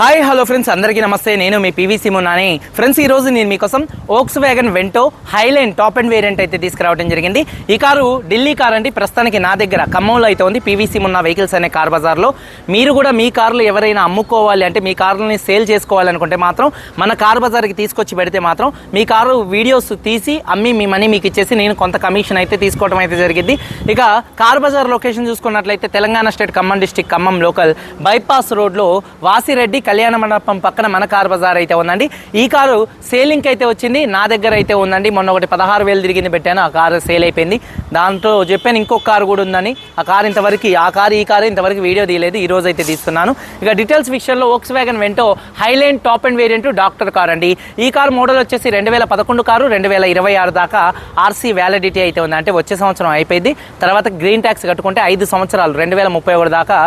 Hi hello friends అందరికీ నమస్తే. నేను మీ పీవీసీ మున్నాని ఫ్రెండ్స్ ఈ రోజు నేను మీకోసం Volkswagen Vento Highline top and variant అయితే తీసుకురావడం జరిగింది. ఈ కారు ఢిల్లీ కార్ అండి. ప్రస్తుతానికి నా దగ్గర ఖమ్మంలో అయితే ఉంది. పీవీసీ మున్న వెహికల్స్ అనే కార్ బజార్లో. మీరు కూడా మీ కార్లు ఎవరైనా అమ్ముకోవాలి అంటే మీ కార్లని సేల్ చేసుకోవాలనుకుంటే మాత్రం మన కార్ బజార్కి తీసుకొచ్చి పెడితే మాత్రం మీ కారు వీడియోస్ తీసి అమ్మి మీ మనీ మీకు ఇచ్చేసి నేను కొంత కమిషన్ అయితే తీసుకోవడం అయితే జరిగింది. ఇక కార్ బజార్ లొకేషన్ చూసుకున్నట్లయితే Telangana state Khammam district Khammam local bypass రోడ్లో వాసిరెడ్డి కళ్యాణ మండపం పక్కన మన కార్ బజార్ అయితే ఉందండి. ఈ కారు సేలింగ్ అయితే వచ్చింది. నా దగ్గర అయితే ఉందండి. మొన్న ఒకటి పదహారు వేలు తిరిగింది పెట్టాను. ఆ కారు సేల్ అయిపోయింది. దాంతో చెప్పాను ఇంకొక కారు కూడా ఉందని. ఆ కారు ఇంతవరకు ఆ కారు ఈ కారు ఇంతవరకు వీడియో తీయలేదు. ఈ రోజు అయితే తీస్తున్నాను. ఇక డీటెయిల్స్ విషయంలో Volkswagen Vento Highline top and variant doctor car అండి. ఈ కారు మోడల్ వచ్చేసి రెండు వేల పదకొండు కారు రెండు వేల ఇరవై ఆరు దాకా ఆర్సీ వ్యాలిడిటీ అయితే ఉంది అంటే వచ్చే సంవత్సరం అయిపోయింది. తర్వాత గ్రీన్ ట్యాక్స్ కట్టుకుంటే ఐదు సంవత్సరాలు రెండు వేల ముప్పై ఒకటి దాకా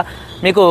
మీకు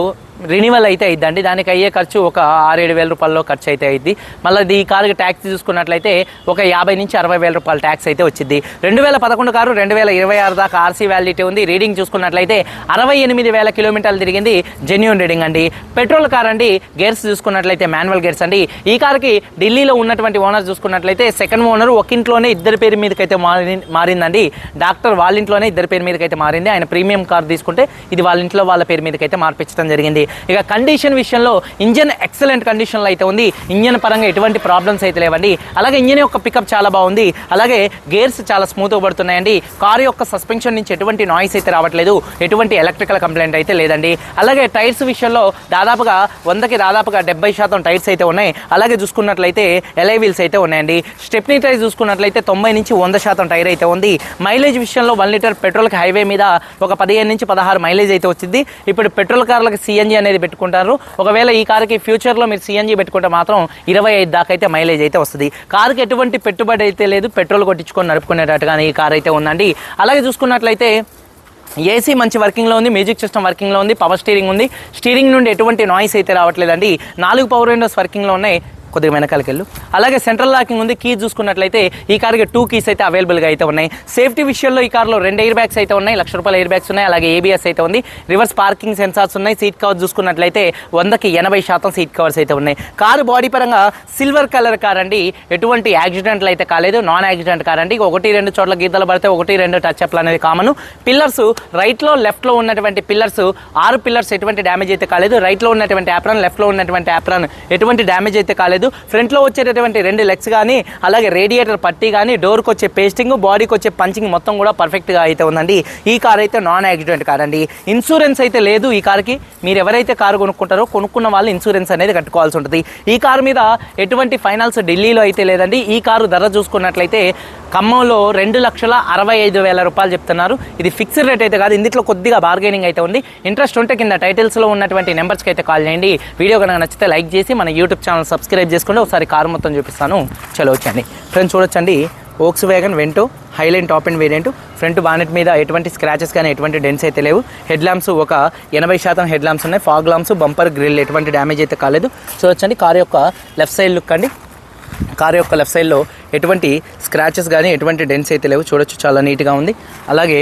రెన్యువల్ అయితే అయిద్దండి. దానికి అయ్యే ఖర్చు ఒక ఆరేడు వేల రూపాయల్లో ఖర్చు అయితే అయింది మళ్ళీ ఈ కారుకి ట్యాక్స్ చూసుకున్నట్లయితే ఒక యాభై నుంచి అరవై వేల రూపాయల ట్యాక్స్ అయితే వచ్చింది రెండు వేల పదకొండు కారు రెండు వేల ఇరవై ఆరు దాకా ఆర్సీ వ్యాలిడిటీ ఉంది. రీడింగ్ చూసుకున్నట్లయితే అరవై ఎనిమిది వేల కిలోమీటర్లు తిరిగింది జెన్యున్ రీడింగ్ అండి. పెట్రోల్ కార్ అండి గేర్స్ చూసుకున్నట్లయితే మాన్యువల్ గేర్స్ అండి. ఈ కార్కి ఢిల్లీలో ఉన్నటువంటి ఓనర్ చూసుకున్నట్లయితే సెకండ్ ఓనర్ ఒక ఇంట్లోనే ఇద్దరి పేరు మీదకైతే మారి మారిందండి. డాక్టర్ వాళ్ళ ఇంట్లోనే ఇద్దరి పేరు మీదకైతే మారింది. ఆయన ప్రీమియం కార్ తీసుకుంటే ఇది వాళ్ళ ఇంట్లో వాళ్ళ పేరు మీదకైతే మార్పించడం జరిగింది. ఇక కండిషన్ విషయంలో ఇంజన్ ఎక్సలెంట్ కండిషన్లో అయితే ఉంది. ఇంజన్ పరంగా ఎటువంటి ప్రాబ్లమ్స్ అయితే లేవండి. అలాగే ఇంజన్ యొక్క పికప్ చాలా బాగుంది. అలాగే గేర్స్ చాలా స్మూత్గా పడుతున్నాయండి. కారు యొక్క సస్పెన్షన్ నుంచి ఎటువంటి నాయిస్ అయితే రావట్లేదు. ఎటువంటి ఎలక్ట్రికల్ కంప్లైంట్ అయితే లేదండి. అలాగే టైర్స్ విషయంలో దాదాపుగా వందకి దాదాపుగా డెబ్బై శాతం టైర్స్ అయితే ఉన్నాయి. అలాగే చూసుకున్నట్లయితే ఎలై వీల్స్ అయితే ఉన్నాయండి. స్టెప్నీ టైర్ చూసుకున్నట్లయితే తొంభై నుంచి వంద శాతం టైర్ అయితే ఉంది. మైలేజ్ విషయంలో వన్ లీటర్ పెట్రోల్కి హైవే మీద ఒక పదిహేను నుంచి పదహారు మైలేజ్ అయితే వచ్చింది. ఇప్పుడు పెట్రోల్ కార్లకు సిఎన్జి అనేది పెట్టుకుంటారు. ఒకవేళ ఈ కారుకి ఫ్యూచర్లో మీరు సిఎన్జి పెట్టుకుంటే మాత్రం ఇరవై ఐదు దాకా అయితే మైలేజ్ అయితే వస్తుంది. కారుకి ఎటువంటి పెట్టుబడి అయితే లేదు. పెట్రోల్ కొట్టించుకొని నడుపుకునేటట్టుగానే ఈ కార్ అయితే ఉందండి. అలాగే చూసుకున్నట్లయితే ఏసీ మంచి వర్కింగ్లో ఉంది. మ్యూజిక్ సిస్టమ్ వర్కింగ్లో ఉంది. పవర్ స్టీరింగ్ ఉంది. స్టీరింగ్ నుండి ఎటువంటి నాయిస్ అయితే రావట్లేదండి. నాలుగు పవర్ విండోస్ వర్కింగ్లో ఉన్నాయి. కొద్దిగా వెనకాలకి వెళ్ళు అలాగే సెంట్రల్ లాకింగ్ ఉంది కీ చూసుకున్నట్లయితే ఈ కార్కి టూ కీస్ అయితే అవైలబుల్గా అయితే ఉన్నాయి. సేఫ్టీ విషయంలో ఈ కార్లో రెండు ఎయిర్ బ్యాగ్స్ అయితే ఉన్నాయి లక్ష రూపాయల ఎయిర్ బ్యాగ్స్ ఉన్నాయి అలాగే ఏబిఎస్ అయితే ఉంది. రివర్స్ పార్కింగ్ సెన్సార్స్ ఉన్నాయి సీట్ కవర్ చూసుకున్నట్లయితే వందకి ఎనభై శాతం సీట్ కవర్స్ అయితే ఉన్నాయి. కారు బాడీ పరంగా సిల్వర్ కలర్ కార్ అండి. ఎటువంటి యాక్సిడెంట్లు అయితే కాలేదు నాన్ యాక్సిడెంట్ కార్ అండి. ఒకటి రెండు చోట్ల గీతలు పడితే ఒకటి రెండు టచ్ అప్లు అనేది కామన్ పిల్లర్స్ రైట్లో లెఫ్ట్లో ఉన్నటువంటి పిల్లర్స్ ఆరు పిల్లర్స్ ఎటువంటి డ్యామేజ్ అయితే కాలేదు. రైట్లో ఉన్నటువంటి యాప్రాన్ లెఫ్ట్లో ఉన్నటువంటి యాప్రాన్ ఎటువంటి డ్యామేజ్ అయితే కాలేదు. ఫ్రంట్లో వచ్చేటటువంటి రెండు లెగ్స్ కానీ అలాగే రేడియేటర్ పట్టీ కానీ డోర్కి వచ్చే పేస్టింగ్ బాడీకి వచ్చే పంచింగ్ మొత్తం కూడా పర్ఫెక్ట్గా అయితే ఉందండి. ఈ కార్ అయితే నాన్ యాక్సిడెంట్ కార్ అండి. ఇన్సూరెన్స్ అయితే లేదు ఈ కార్కి మీరు ఎవరైతే కారు కొనుక్కుంటారో కొనుక్కున్న వాళ్ళు ఇన్సూరెన్స్ అనేది కట్టుకోవాల్సి ఉంటుంది. ఈ కారు మీద ఎటువంటి ఫైనాన్స్ ఢిల్లీలో అయితే లేదండి. ఈ కారు ధర చూసుకున్నట్లయితే ఖమ్మంలో రెండు లక్షల అరవై ఐదు వేల రూపాయలు చెప్తున్నారు. ఇది ఫిక్స్డ్ రేట్ అయితే కాదు. ఇందులో కొద్దిగా బార్గెనింగ్ అయితే ఉంది. ఇంట్రెస్ట్ ఉంటే కింద టైటిల్స్లో ఉన్నటువంటి నెంబర్స్కి అయితే కాల్ చేయండి. వీడియో కనుక నచ్చితే లైక్ చేసి మన యూట్యూబ్ ఛానల్ సబ్స్క్రైబ్ చేసుకుంటే ఒకసారి కారు మొత్తం చూపిస్తాను. చలో వచ్చండి ఫ్రెండ్స్ చూడొచ్చండి. Volkswagen Vento highline top and variant front bonnet మీద ఎటువంటి స్క్రాచెస్ కానీ ఎటువంటి డెన్స్ అయితే లేవు. హెడ్ ల్యాంప్స్ ఒక ఎనభై శాతం హెడ్ ల్యాంప్స్ ఉన్నాయి. ఫాగ్ ల్యాంప్స్ బంపర్ గ్రిల్ ఎటువంటి డ్యామేజ్ అయితే కాలేదు. చూడొచ్చండి కార్ యొక్క లెఫ్ట్ సైడ్ లుక్ అండి. కార్ యొక్క లెఫ్ట్ సైడ్లో ఎటువంటి స్క్రాచెస్ కానీ ఎటువంటి డెన్స్ అయితే లేవు. చూడొచ్చు చాలా నీట్గా ఉంది. అలాగే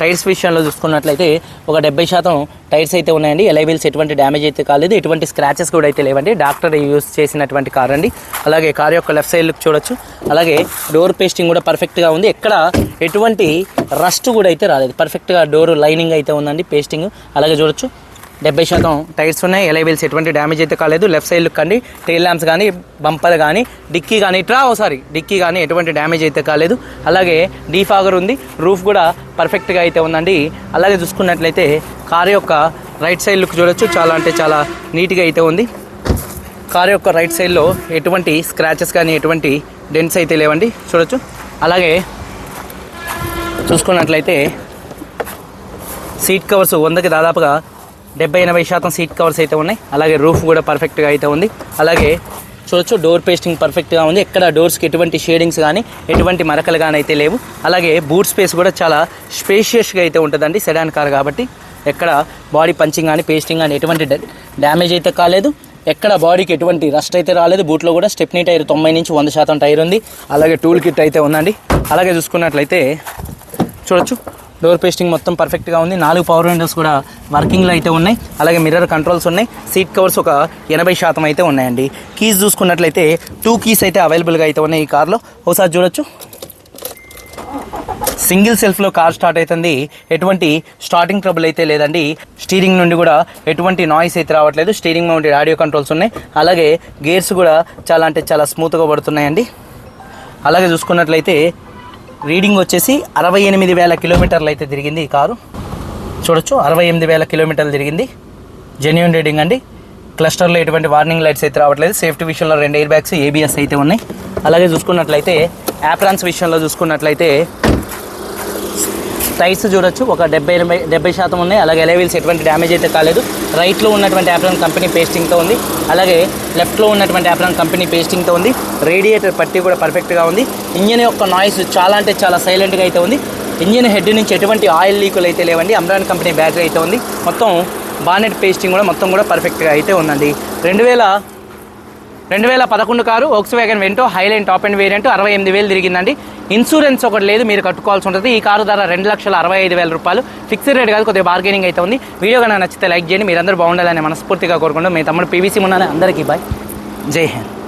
టైర్స్ విషయంలో చూసుకున్నట్లయితే ఒక డెబ్బై శాతం టైర్స్ అయితే ఉన్నాయండి. ఎలైబిల్స్ ఎటువంటి డ్యామేజ్ అయితే కాలేదు. ఎటువంటి స్క్రాచెస్ కూడా అయితే లేవండి. డాక్టర్ యూస్ చేసినటువంటి కార్ అండి. అలాగే కార్ యొక్క లెఫ్ట్ సైడ్ లుక్ చూడొచ్చు. అలాగే డోర్ పేస్టింగ్ కూడా పర్ఫెక్ట్గా ఉంది. ఎక్కడ ఎటువంటి రస్ట్ కూడా అయితే రాలేదు. పర్ఫెక్ట్గా డోర్ లైనింగ్ అయితే ఉందండి పేస్టింగ్. అలాగే చూడొచ్చు. డెబ్బై శాతం టైర్స్ ఉన్నాయి. ఎలైవీల్స్ ఎటువంటి డ్యామేజ్ అయితే కాలేదు. లెఫ్ట్ సైడ్ లుక్ అండి టైల్ ల్యాంప్స్ కానీ బంపర్ కానీ డిక్కీ కానీ ట్రా ఒకసారి డిక్కీ కానీ ఎటువంటి డ్యామేజ్ అయితే కాలేదు. అలాగే డీఫాగర్ ఉంది. రూఫ్ కూడా పర్ఫెక్ట్గా అయితే ఉందండి. అలాగే చూసుకున్నట్లయితే కారు యొక్క రైట్ సైడ్ లుక్ చూడొచ్చు. చాలా అంటే చాలా నీట్గా అయితే ఉంది. కారు యొక్క రైట్ సైడ్లో ఎటువంటి స్క్రాచెస్ కానీ ఎటువంటి డెంట్స్ అయితే లేవండి. చూడొచ్చు. అలాగే చూసుకున్నట్లయితే సీట్ కవర్స్ వందకి దాదాపుగా డెబ్బై ఎనభై శాతం సీట్ కవర్స్ అయితే ఉన్నాయి. అలాగే రూఫ్ కూడా పర్ఫెక్ట్గా అయితే ఉంది. అలాగే చూడొచ్చు డోర్ పేస్టింగ్ పర్ఫెక్ట్గా ఉంది. ఎక్కడ డోర్స్కి ఎటువంటి షేడింగ్స్ కానీ ఎటువంటి మరకలు కానీ అయితే లేవు. అలాగే బూట్ స్పేస్ కూడా చాలా స్పేషియస్గా అయితే ఉంటుందండి సెడాన్ కార్ కాబట్టి. ఎక్కడ బాడీ పంచింగ్ కానీ పేస్టింగ్ కానీ ఎటువంటి డ్యామేజ్ అయితే కాలేదు. ఎక్కడ బాడీకి ఎటువంటి రస్ట్ అయితే రాలేదు. బూట్లో కూడా స్టెప్నీ టైర్ తొంభై నుంచి వంద శాతం టైర్ ఉంది. అలాగే టూల్ కిట్ అయితే ఉందండి. అలాగే చూసుకున్నట్లయితే చూడొచ్చు డోర్ పేస్టింగ్ మొత్తం పర్ఫెక్ట్గా ఉంది. నాలుగు పవర్ విండోస్ కూడా వర్కింగ్లో అయితే ఉన్నాయి. అలాగే మిర్రర్ కంట్రోల్స్ ఉన్నాయి. సీట్ కవర్స్ ఒక ఎనభై శాతం అయితే ఉన్నాయండి. కీస్ చూసుకున్నట్లయితే టూ కీస్ అయితే అవైలబుల్గా అయితే ఉన్నాయి ఈ కార్లో ఒకసారి చూడొచ్చు. సింగిల్ సెల్ఫ్లో కార్ స్టార్ట్ అవుతుంది. ఎటువంటి స్టార్టింగ్ ట్రబుల్ అయితే లేదండి. స్టీరింగ్ నుండి కూడా ఎటువంటి నాయిస్ అయితే రావట్లేదు. స్టీరింగ్ మౌంటెడ్ ఆడియో కంట్రోల్స్ ఉన్నాయి. అలాగే గేర్స్ కూడా చాలా అంటే చాలా స్మూత్గా పడుతున్నాయండి. అలాగే చూసుకున్నట్లయితే రీడింగ్ వచ్చేసి అరవై ఎనిమిది వేల కిలోమీటర్లు అయితే తిరిగింది ఈ కారు. చూడొచ్చు అరవై ఎనిమిది వేల కిలోమీటర్లు తిరిగింది. జెన్యున్ రీడింగ్ అండి. క్లస్టర్లో ఎటువంటి వార్నింగ్ లైట్స్ అయితే రావట్లేదు. సేఫ్టీ విషయంలో రెండు ఎయిర్ బ్యాగ్స్ ఏబిఎస్ అయితే ఉన్నాయి. అలాగే చూసుకున్నట్లయితే యాప్రాన్స్ విషయంలో చూసుకున్నట్లయితే టైర్స్ చూడొచ్చు. ఒక డెబ్బై ఎనభై డెబ్బై శాతం ఉన్నాయి. అలాగే ఎలవీల్స్ ఎటువంటి డ్యామేజ్ అయితే కాలేదు. రైట్లో ఉన్నటువంటి యాప్రాన్ కంపెనీ పేస్టింగ్తో ఉంది. అలాగే లెఫ్ట్లో ఉన్నటువంటి యాప్రాన్ కంపెనీ పేస్టింగ్తో ఉంది. రేడియేటర్ పట్టి కూడా పర్ఫెక్ట్గా ఉంది. ఇంజిన్ యొక్క నాయిస్ చాలా అంటే చాలా సైలెంట్గా అయితే ఉంది. ఇంజిన్ హెడ్ నుంచి ఎటువంటి ఆయిల్ లీకులు అయితే లేవండి. అమ్రాన్ కంపెనీ బ్యాటరీ అయితే ఉంది. మొత్తం బానెట్ పేస్టింగ్ కూడా మొత్తం కూడా పర్ఫెక్ట్గా అయితే ఉందండి. రెండు వేల రెండు వేల పదకొండు car Volkswagen Vento highline top and variant అరవై ఎనిమిది వేలు తిరిగిందండి. ఇన్సూరెన్స్ ఒకటి లేదు మీరు కట్టుకోవాల్సి ఉంటుంది. ఈ కారు ధర రెండు లక్షల అరవై ఐదు వేల రూపాయలు. ఫిక్స్డ్ రేట్ కాదు కొద్దిగా బార్గెనింగ్ అయితే ఉంది. వీడియో కనుక నచ్చితే లైక్ చేయండి. మీరందరూ బాగుండాలని మనస్ఫూర్తిగా కోరుకుంటూ మీ తమ్ముడు పీవీసీ ఉన్నాను అందరికీ బాయ్. జై హింద్.